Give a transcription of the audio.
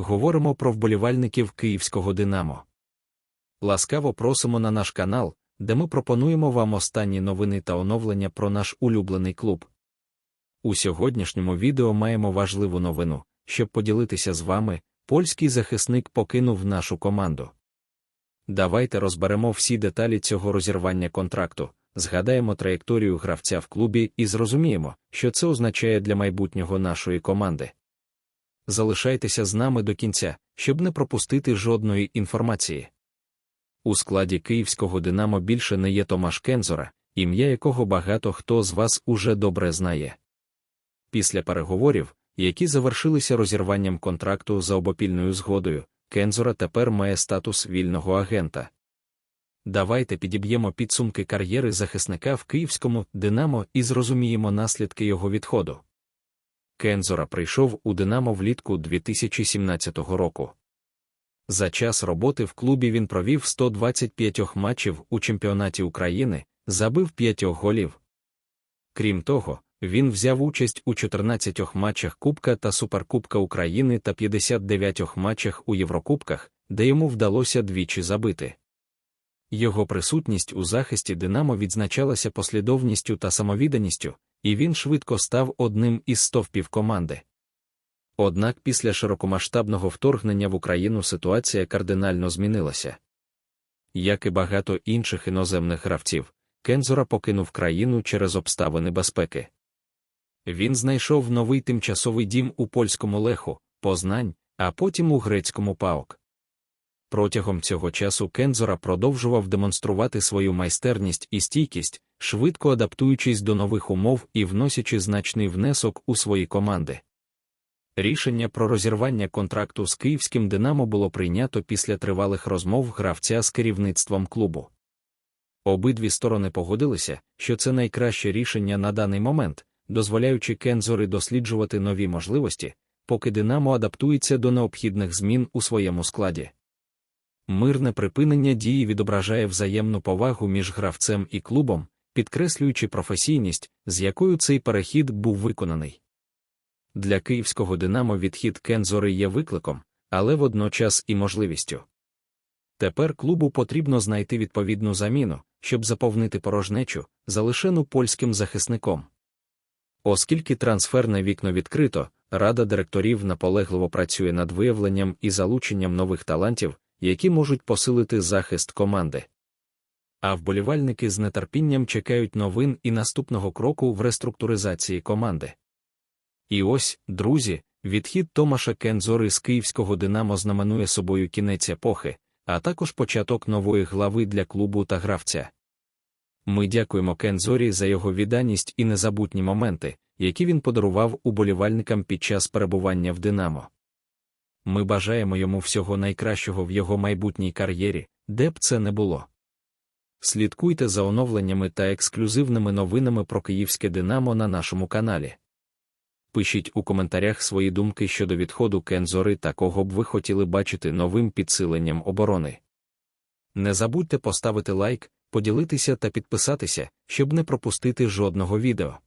говоримо про вболівальників київського Динамо. Ласкаво просимо на наш канал, де ми пропонуємо вам останні новини та оновлення про наш улюблений клуб. У сьогоднішньому відео маємо важливу новину, щоб поділитися з вами. Польський захисник покинув нашу команду. Давайте розберемо всі деталі цього розірвання контракту, згадаємо траєкторію гравця в клубі і зрозуміємо, що це означає для майбутнього нашої команди. Залишайтеся з нами до кінця, щоб не пропустити жодної інформації. У складі київського Динамо більше не є Томаш Кензора, ім'я якого багато хто з вас уже добре знає. Після переговорів, які завершилися розірванням контракту за обопільною згодою, Кензора тепер має статус вільного агента. Давайте підіб'ємо підсумки кар'єри захисника в київському Динамо і зрозуміємо наслідки його відходу. Кензора прийшов у Динамо влітку 2017 року. За час роботи в клубі він провів 125 матчів у чемпіонаті України, забив 5 голів. Крім того, він взяв участь у 14 матчах Кубка та Суперкубка України та 59 матчах у Єврокубках, де йому вдалося двічі забити. Його присутність у захисті Динамо відзначалася послідовністю та самовідданістю, і він швидко став одним із стовпів команди. Однак після широкомасштабного вторгнення в Україну ситуація кардинально змінилася. Як і багато інших іноземних гравців, Кензора покинув країну через обставини безпеки. Він знайшов новий тимчасовий дім у польському леху, Познань, а потім у грецькому паок. Протягом цього часу Кензора продовжував демонструвати свою майстерність і стійкість, швидко адаптуючись до нових умов і вносячи значний внесок у свої команди. Рішення про розірвання контракту з київським Динамо було прийнято після тривалих розмов гравця з керівництвом клубу. Обидві сторони погодилися, що це найкраще рішення на даний момент, дозволяючи Кензори досліджувати нові можливості, поки Динамо адаптується до необхідних змін у своєму складі. Мирне припинення дії відображає взаємну повагу між гравцем і клубом, підкреслюючи професійність, з якою цей перехід був виконаний. Для київського Динамо відхід Кензори є викликом, але водночас і можливістю. Тепер клубу потрібно знайти відповідну заміну, щоб заповнити порожнечу, залишену польським захисником. Оскільки трансферне вікно відкрито, рада директорів наполегливо працює над виявленням і залученням нових талантів, які можуть посилити захист команди. А вболівальники з нетерпінням чекають новин і наступного кроку в реструктуризації команди. І ось, друзі, відхід Томаша Кензори з київського Динамо знаменує собою кінець епохи, а також початок нової глави для клубу та гравця. Ми дякуємо Кензорі за його відданість і незабутні моменти, які він подарував уболівальникам під час перебування в Динамо. Ми бажаємо йому всього найкращого в його майбутній кар'єрі, де б це не було. Слідкуйте за оновленнями та ексклюзивними новинами про київське Динамо на нашому каналі. Пишіть у коментарях свої думки щодо відходу Кензори та кого б ви хотіли бачити новим підсиленням оборони. Не забудьте поставити лайк, поділитися та підписатися, щоб не пропустити жодного відео.